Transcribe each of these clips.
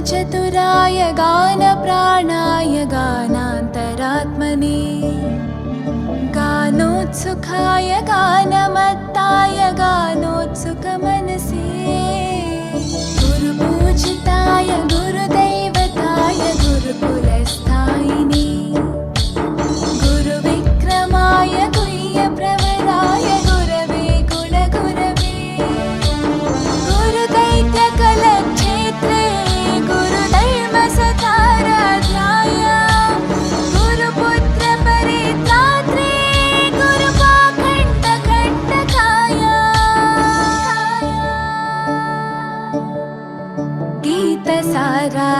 गानचतुराय गानप्राणाय गानान्तरात्मने। गानोत्सुखाय गानमत्ताय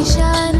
वक्रतुण्डाय गौरीतनयाय धीमहि गजेशानाय